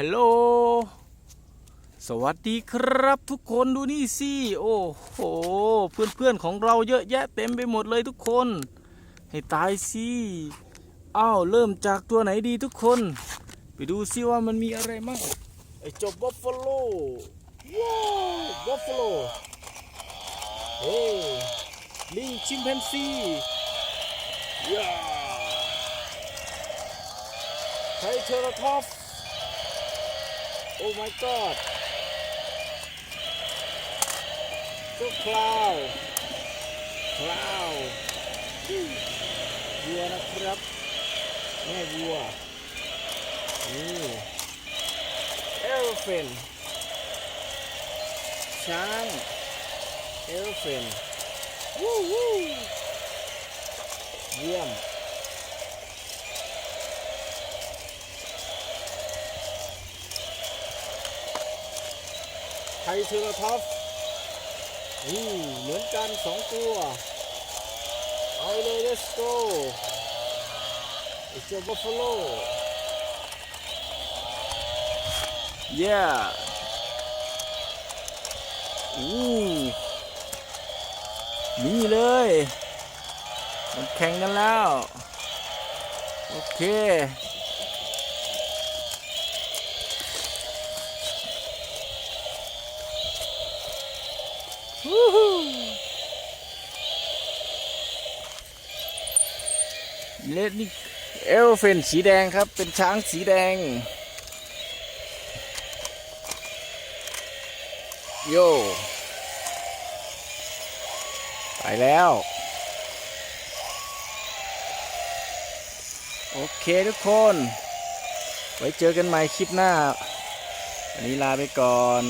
ฮัลโหล สวัสดีครับทุกคนดูนี่สิ โอ้โห เพื่อนๆของเราเยอะแยะเต็มไปหมดเลยทุกคน ให้ตายสิอ้าวเริ่มจากตัวไหนดีทุกคน ไปดูซิว่ามันมีอะไรมั่งไอ้จ้าบัฟฟาโลว้าวบัฟฟาโลเฮ้ลิงชิมแปนซีย่าไทเทอร์ทอฟ โอ้ my god เจ้าคลาวคลาววัวนะครับ แม่วัว นี่เอลเฟนช้างเอลเฟนวู้วู้เยี่ยม ไทเทอร์ท็อปอืมเหมือนกันสองตัว เอาเลย let's go ไอเจ้าบัฟฟาโล yeah อู้นี่เลย มันแข่งกันแล้ว โอเค เลดนี่เอลเฟนสีแดงครับ เป็นช้างสีแดง โย ไปแล้ว โอเคทุกคน ไว้เจอกันใหม่คลิปหน้า วันนี้ลาไปก่อน